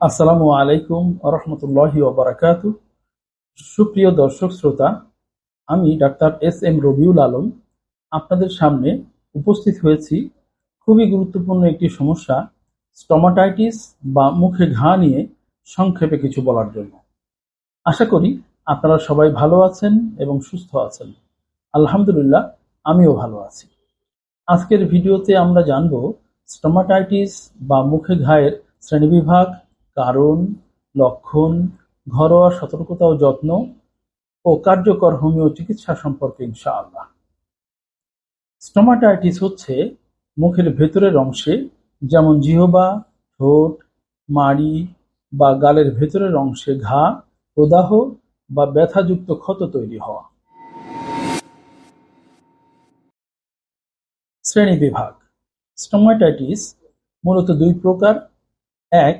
আসসালামু আলাইকুম রহমতুল্লাহি ওবরাকাত। সুপ্রিয় দর্শক শ্রোতা, আমি doctor S M Rabiul Alam. আপনাদের সামনে উপস্থিত হয়েছি খুবই গুরুত্বপূর্ণ একটি সমস্যা, স্টমাটাইটিস বা মুখে ঘা নিয়ে সংক্ষেপে কিছু বলার জন্য। আশা করি আপনারা সবাই ভালো আছেন এবং সুস্থ আছেন। আলহামদুলিল্লাহ, আমিও ভালো আছি। আজকের ভিডিওতে আমরা জানব স্টমাটাইটিস বা মুখে ঘায়ের শ্রেণীবিভাগ কারণ, লক্ষণ, ঘরোয়া সতর্কতা ও যত্ন ও কার্যকর হোমিও চিকিৎসা সম্পর্কে ইনশাআল্লাহ। স্টোমাটাইটিস হচ্ছে মুখের ভেতরের অংশে, যেমন জিহবা, ঠোঁট, মাড়ি বা গালের ভেতরের অংশে ঘা, প্রদাহ বা ব্যথাযুক্ত ক্ষত তৈরি হওয়া। শ্রেণীবিভাগ স্টোমাটাইটিস মূলত দুই প্রকার। এক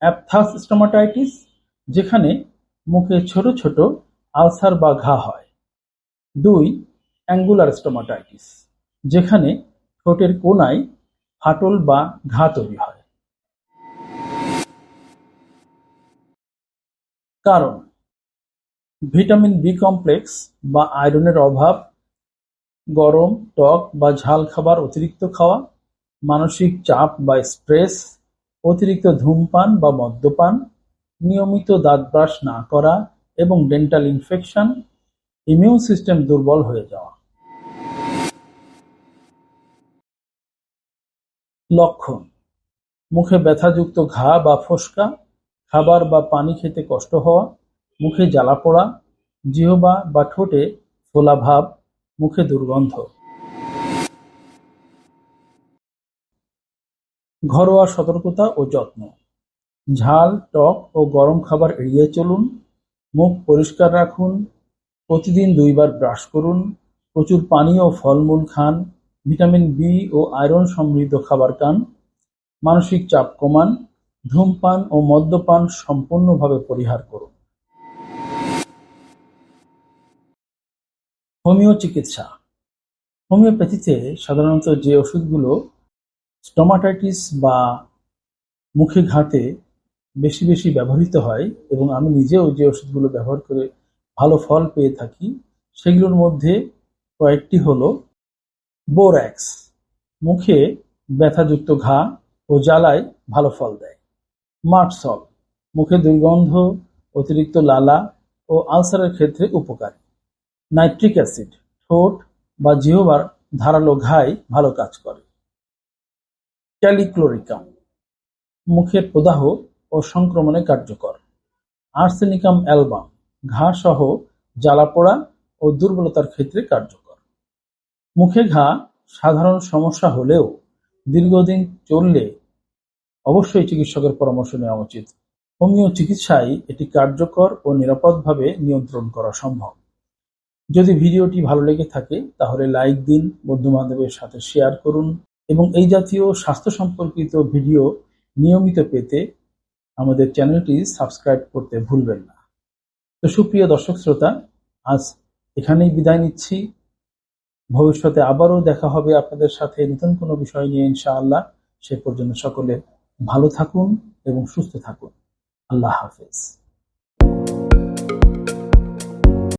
অ্যাপথাস স্টোমাটাইটিস যেখানে মুখে ছোট ছোট আলসার বা ঘা হয়। দুই, অ্যাঙ্গুলার স্টোমাটাইটিস যেখানে ঠোঁটের কোনায় ফাটল বা ঘা তৈরি হয়। কারণ, ভিটামিন বি কমপ্লেক্স বা আয়রনের অভাব, গরম, টক বা ঝাল খাবার অতিরিক্ত খাওয়া, মানসিক চাপ বা স্ট্রেস অতিরিক্ত ধূমপান বা মদ্যপান, নিয়মিত দাঁত ব্রাশ না করা এবং ডেন্টাল ইনফেকশন, ইমিউন সিস্টেম দুর্বল হয়ে যাওয়া। লক্ষণ: মুখে ব্যথাযুক্ত ঘা বা ফোস্কা, খাবার বা পানি খেতে কষ্ট হওয়া, মুখে জ্বালা-পোড়া, জিহবা বা ঠোঁটে ফোলা ভাব, মুখে দুর্গন্ধ। ঘরোয়া সতর্কতা ও যত্ন: ঝাল, টক ও গরম খাবার এড়িয়ে চলুন, মুখ পরিষ্কার রাখুন, প্রতিদিন দুইবার ব্রাশ করুন, প্রচুর পানি ও ফলমূল খান, ভিটামিন বি ও আয়রন সমৃদ্ধ খাবার খান, মানসিক চাপ কমান, ধূমপান ও মদ্যপান সম্পূর্ণভাবে পরিহার করুন। হোমিও চিকিৎসা হোমিওপ্যাথিতে সাধারণত যে ওষুধগুলো স্টোমাটাইটিস বা মুখে ঘাতে বেশি বেশি ব্যবহৃত হয় এবং আমি নিজেও যে ওষুধগুলো ব্যবহার করে ভালো ফল পেয়ে থাকি, সেগুলোর মধ্যে কয়েকটি হলো বোর্যাক্স মুখে ব্যথাযুক্ত ঘা ও জ্বালায় ভালো ফল দেয়। মার্টসল মুখে দুর্গন্ধ, অতিরিক্ত লালা ও আলসারের ক্ষেত্রে উপকারী। নাইট্রিক অ্যাসিড, ঠোঁট বা জিহবার ধারালো ঘায় ভালো কাজ করে। ক্যালিক্লোরিকাম, মুখের প্রদাহ ও সংক্রমণে কার্যকর। আর্সেনিকাম অ্যালবাম ঘা সহ জ্বালাপোড়া ও দুর্বলতার ক্ষেত্রে কার্যকর। মুখে ঘা সাধারণ সমস্যা হলেও দীর্ঘদিন চললে অবশ্যই চিকিৎসকের পরামর্শ নেওয়া উচিত। হোমিও চিকিৎসায় এটি কার্যকর ও নিরাপদভাবে নিয়ন্ত্রণ করা সম্ভব। যদি ভিডিওটি ভালো লেগে থাকে, তাহলে লাইক দিন বন্ধু বান্ধবের সাথে শেয়ার করুন। এবং এই জাতীয় স্বাস্থ্য সম্পর্কিত ভিডিও নিয়মিত পেতে আমাদের চ্যানেলটি সাবস্ক্রাইব করতে ভুলবেন না। তো সুপ্রিয় দর্শক শ্রোতা, আজ এখানেই বিদায় নিচ্ছি। ভবিষ্যতে আবারও দেখা হবে আপনাদের সাথে নতুন কোনো বিষয় নিয়ে ইনশাআল্লাহ। সে পর্যন্ত সকলে ভালো থাকুন এবং সুস্থ থাকুন। আল্লাহ হাফেজ।